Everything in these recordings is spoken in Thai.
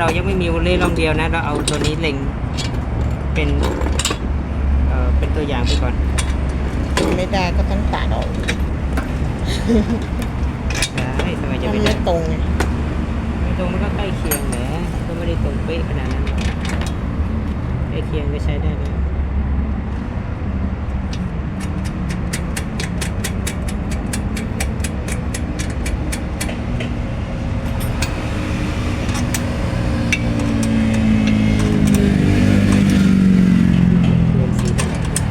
เรายังไม่มีมูเล่ล่องเดียวนะ เราเอาตัวนี้เล็งเป็นเอ่อเป็นตัวอย่างไปก่อน ไม่ได้ก็ต้องตัดออกได้ทำไมจะมันไม่ไม่ได้ตรงไงไม่ตรงมันก็ใกล้เคียงแหละก็ไม่ได้ตรงเป๊ะขนาดนั้นใกล้เคียงก็ใช้ได้แล้ว รวมสีตลอดแล้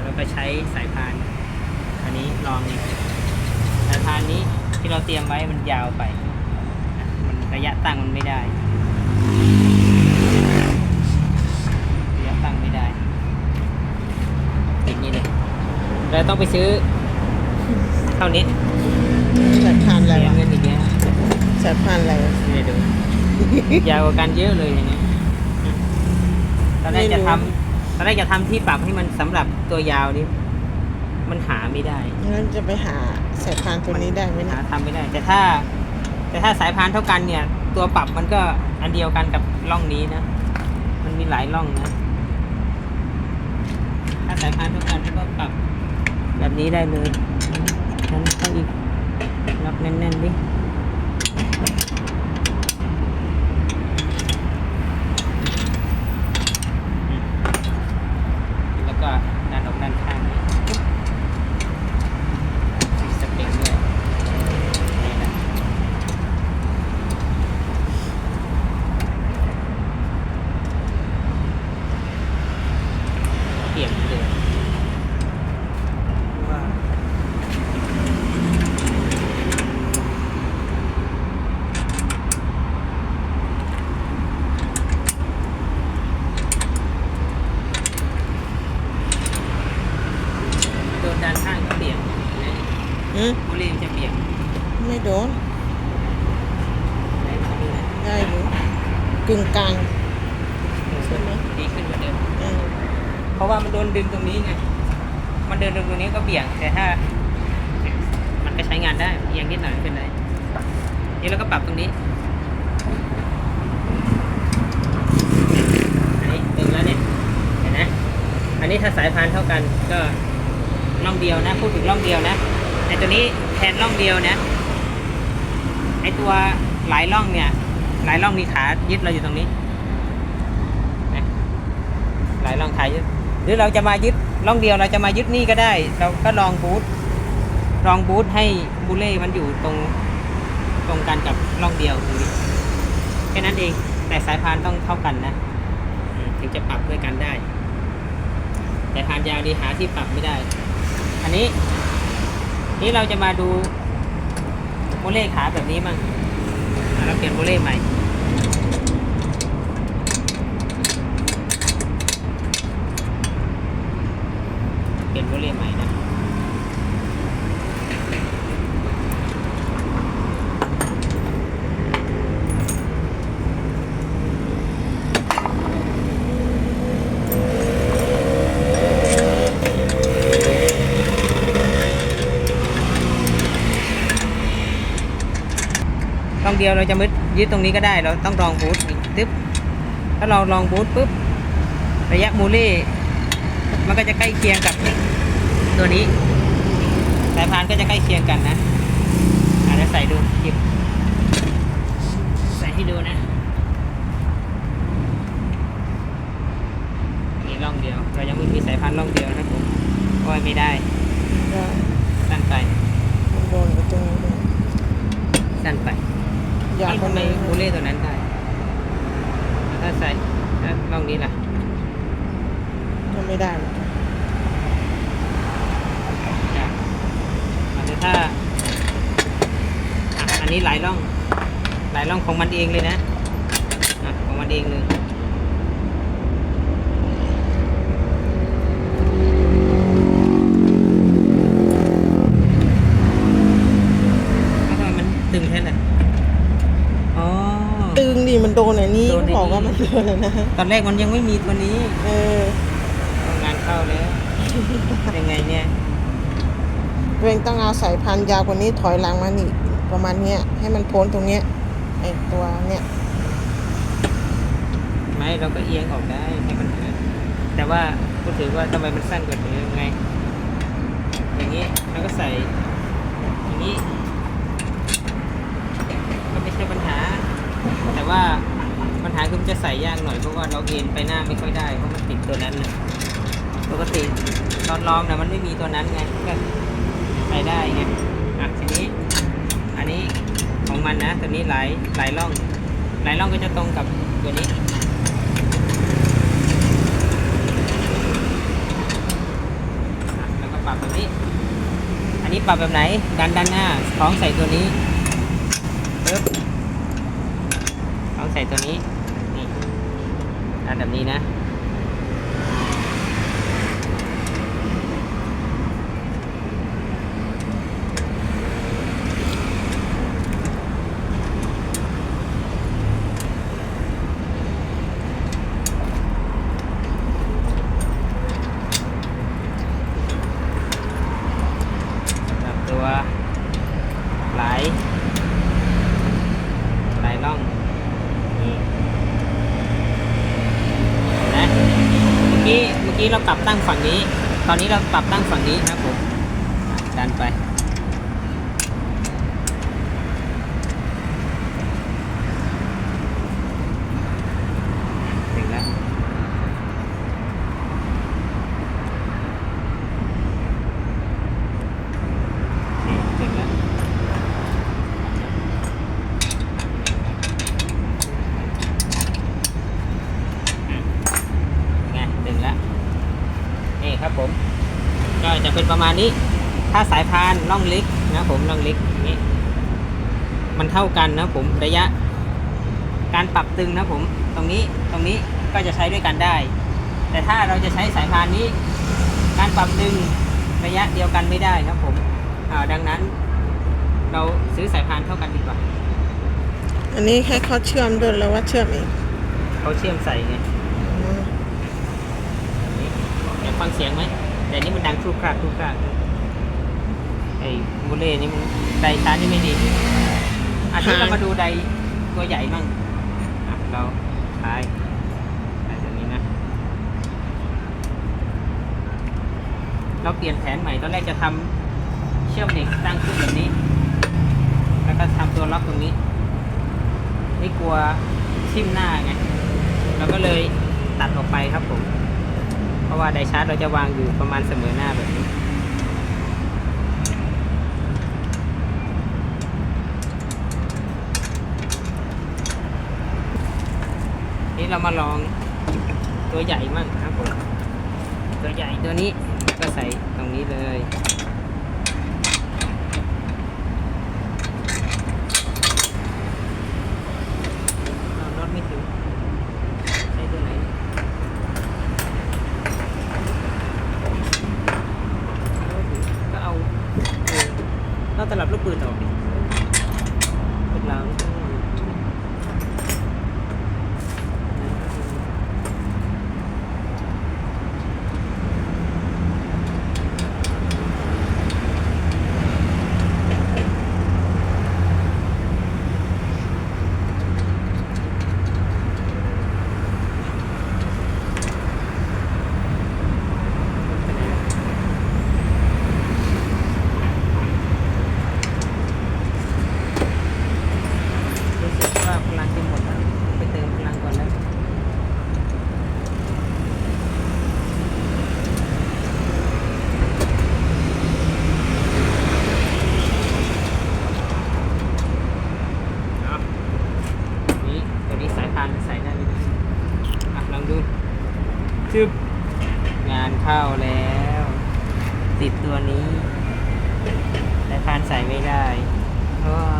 วเราก็ใช้ สายพานอันนี้ลองนี่สายพานนี้ที่เราเตรียมไว้มันยาวไปนะมันระยะตั้งมันไม่ได้ ระยะตั้งไม่ได้ติดนี้เลยเราต้องไปซื้อ เท่านี้สายพานอะไรเสียวะเงินอีกแล้วสายพานอะไรวะนี่ดูยาวกว่ากันเยอะเลยอย่างเงี้ยตอนแรกจะทำ ตอนแรกจะทำที่ปรับให้มันสำหรับตัวยาวนี่มันหาไม่ได้ งั้นจะไปหาสายพานตัวนี้ได้ไหมหานะทำไม่ได้ แต่ถ้า แต่ถ้าสายพานเท่ากันเนี่ย ตัวปรับมันก็อันเดียวกันกับร่องนี้นะ มันมีหลายร่องนะ ถ้าสายพานเท่ากันก็ปรับแบบนี้ได้เลยฉันเข้าอีกล็อกแน่นๆดิ แล้วก็ดันออกด้านข้างนี้ติดสปริงด้วยนี่นะเปลี่ยนเลยว่าโดนด้านข้างก็เปลี่ยนนะ หืม บุหรี่มันจะเปลี่ยน ไม่โดน ไหนมาดูนะ ได้อยู่กึ่งกลาง ใช่ไหม ดีขึ้นกว่าเดิม เออ เพราะว่ามันโดนดึงตรงนี้ไง มันเดินดึงตรงนี้ก็เบี่ยง แต่ถ้า มันก็ใช้งานได้เอียงนิดหน่อยไม่เป็นไรนี่เราก็ปรับตรงนี้อันนี้ตึงแล้วเนี่ยเห็นไหมอันนี้ถ้าสายพานเท่ากันก็ร่องเดียวนะ พูดถึงร่องเดียวนะ แต่ตัวนี้แทนร่องเดียวนะไอตัวหลายร่องเนี่ย หลายร่องมีขายึดเราอยู่ตรงนี้นะหลายร่องขายึด หรือเราจะมายึดร่องเดียวเราจะมายึดนี่ก็ได้ เราก็ลองบูทลองบูทให้บูเล่มันอยู่ตรงตรงกันกับร่องเดียวตรงนี้แค่นั้นเองแต่สายพานต้องเท่ากันนะถึงจะปรับด้วยกันได้ แต่พานยาวดีหาที่ปรับไม่ได้ อันนี้ นี่เราจะมาดูโมเล่ขาแบบนี้มั่งเราเปลี่ยนโมเล่ใหม่ เปลี่ยนโมเล่ใหม่นะต้องเดียวเราจะมึดยึดตรงนี้ก็ได้เราต้องลองบูทตึ๊บถ้าเราลองบูทปุ๊บระยะมูเล่มันก็จะใกล้เคียงกับ ตัวนี้ สายพานก็จะใกล้เคียงกันนะอาจจะใส่ดูหยิบใส่ให้ดูนะมีร่องเดียว เรายังไม่มีสายพานร่องเดียวนะครับผมโอ้ยไม่ได้ด้สั้นไปโดนไปตรงนี้ด้วยสั้นไปอยากทำไมบูเล่ตัวนั้นได้ถ้าใส่ถ้าล่องนี้ล่ะก็ไม่ได้หรอก จ้ะอันนี้ ถ้าอะอันนี้หลายร่องหลายร่องของมันเองเลยนะอะของมันเองเลยแล้วทำไมมันตึงแค่ไหนอ๋อ ตึงดิมันโดนอันนี้โดนไอ้นี่บอกว่ามันโดนเลยนะตอนแรกมันยังไม่มีตัวนี้ เออ งานเข้าแล้ว ยังไงเนี่ย ตัวเองต้องเอาสายพันธุ์ยาวกว่านี้ถอยหลังมานี่ประมาณเนี้ยให้มันพ้นตรงเนี้ยไอตัวเนี้ยไม่เราก็เอียงออกได้ให้มันเกิดแต่ว่าพูดถึงว่าทำไมมันสั้นกว่าเดิมไง อย่างนี้เราก็ใส่อย่างนี้ก็ไม่ใช่ปัญหา แต่ว่าปัญหาคือมันจะใส่ยากหน่อยเพราะว่าเราเอ็นไปหน้าไม่ค่อยได้เพราะมันติดตัวนั้นนะปกติตอนลองนะมันไม่มีตัวนั้นไงก็ ใส่ได้ไงอะทีนี้อันนี้ของมันนะตัวนี้ไหลายหลายร่องไหลายร่องก็จะตรงกับตัวนี้แล้วก็ปรับแบบนี้ อันนี้ปรับแบบไหน ดันด้านหน้าคล้องใส่ตัวนี้ปึ๊บคล้องใส่ตัวนี้นี่ดันแบบนี้นะ สำหรับตัวไหลไหลล่องนี่เห็นะเมื่อกี้ เมื่อกี้เราปรับตั้งฝั่งนี้ ตอนนี้เราปรับตั้งฝั่งนี้นะครับผมดันไป ถึงแล้ว นี่ถึงแล้วอืมไงถึงแล้ว นี่ครับผม ก็จะเป็นประมาณนี้ ถ้าสายพานล่องเล็กนะผมล่องเล็กอย่างนี้มันเท่ากันนะผมระยะ การปรับตึงนะผมตรงนี้ตรงนี้ก็จะใช้ด้วยกันได้ แต่ถ้าเราจะใช้สายพานนี้ การปรับตึงระยะเดียวกันไม่ได้ครับผมอ่าดังนั้น เราซื้อสายพานเท่ากันดีกว่า อันนี้แค่เขาเชื่อมด้วยแล้วว่าเชื่อมเองเขาเชื่อมใส่ไงอืมแบบนี้อยากฟังเสียงไหม แต่นี่มันดังครุกครากครุกครากไอ้โมเล่นี่มันไดชานี่ไม่ดีอันนี้เรามาดูไดตัวใหญ่บ้างอะเราทายไดตัวนี้นะ เราเปลี่ยนแผนใหม่ตอนแรกจะทำเชื่อมเหล็กตั้งขึ้นแบบนี้ แล้วก็ทำตัวล็อกตรงนี้นี่กลัวทิ่มหน้าไงเราก็เลยตัดออกไปครับผม เพราะว่าไดชาร์จเราจะวางอยู่ประมาณเสมอหน้าแบบนี้นี่เรามาลองตัวใหญ่มั่งครับผมตัวใหญ่ตัวนี้ก็ใส่ตรงนี้เลยเอาน็อตไม่ถึงใช้ตัวไหน ก็เอาเออ ตลับลูกปืนออกดิเป็นี่ต้อง จึบงานเข้าแล้ว ติดตัวนี้แต่พานใส่ไม่ได้เพราะว่า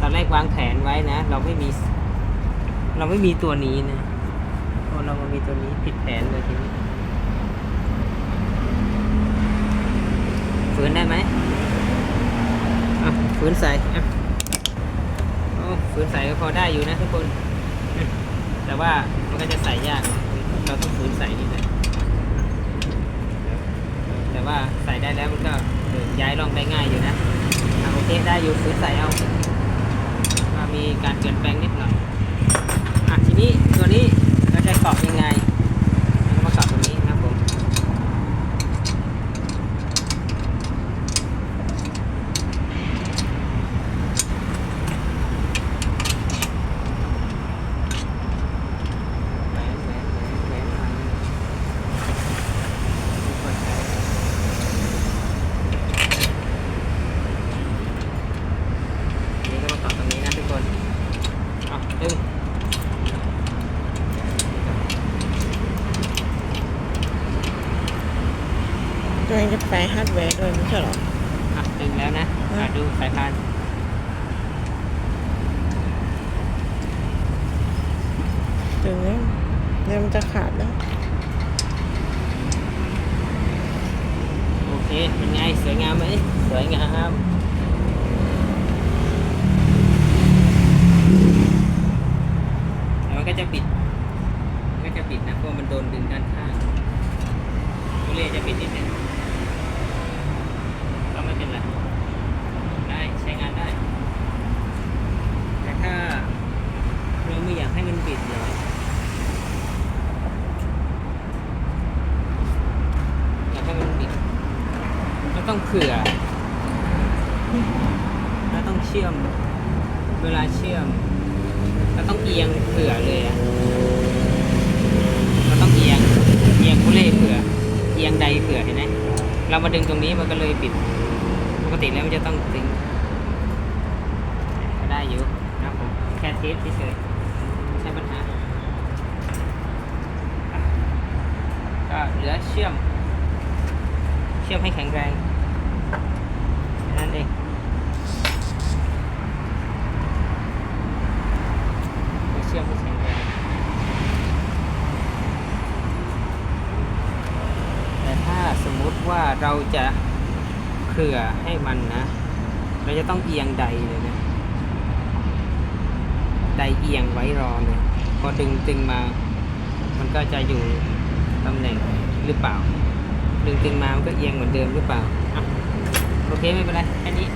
ตอนแรกวางแผนไว้นะ เราไม่มี เราไม่มีตัวนี้นะพอเรามามีตัวนี้ผิดแผนเลยทีนี้ฝืนได้ไหมอะฝืนใส่อะโอ้ฝืนใส่ก็พอได้อยู่นะทุกคน แต่ว่ามันก็จะใส่ยาก เราต้องฝืนใส่นิดหละแต่ว่าใส่ได้แล้วมันก็ย้ายร่องได้ง่ายอยู่นะอะโอเคได้อยู่ฝืนใส่เอามีการเปลี่ยนแปลงนิดหน่อยอะทีนี้ตัวนี้เราจะเกาะยังไงเราก็มาเกาะตรงนี้นะครับผมแหวนแหวนแหวนแหวนมาเปิดใช้อันนี้ก็มาเกาะตรงนี้นะทุกคนอะดึง ตัวเองจะแปลฮาร์ดแวร์ด้วยไม่ใช่เหรอ อะ ดึงแล้วนะอืมอะดูสายพานถึงแล้วเดี๋ยวมันจะขาดแล้ว โอเค เป็นไง สวยงามไหมสวยงามแล้วมันก็จะปิดมันก็จะปิดนะเพราะมันโดนดึงด้านข้างทุเรศจะปิดนิดนึงก็ไม่เป็นไร ได้ใช้งานได้ แต่ถ้าเราไม่อยากให้มันปิดเลยอยากให้มันปิดก็ต้องเผื่อแล้วต้องเชื่อม เวลาเชื่อมเราต้องเอียงเผื่อเลยอะเราต้องเอียง เอียงคุเล่เผื่อ เอียงใดเผื่อเห็นไหมเรามาดึงตรงนี้มันก็เลยปิด ปกติแล้วมันจะต้องดึงก็ได้อยู่นะครับผมแค่เทสเฉยไม่ใช่ปัญหา ก็เหลือเชื่อม เชื่อมให้แข็งแรงแค่นั้นเองเหลือเชื่อมให้แข็งแรง แต่ถ้าสมมุติว่า เราจะเผื่อให้มันนะ เราจะต้องเอียงใดเลยนะ ใดเอียงไว้รอเลยพอดึงตึงมา มันก็จะอยู่ตำแหน่งหรือเปล่า ดึงตึงมามันก็เอียงเหมือนเดิมหรือเปล่าอโอเคไม่เป็นไรแค่นี้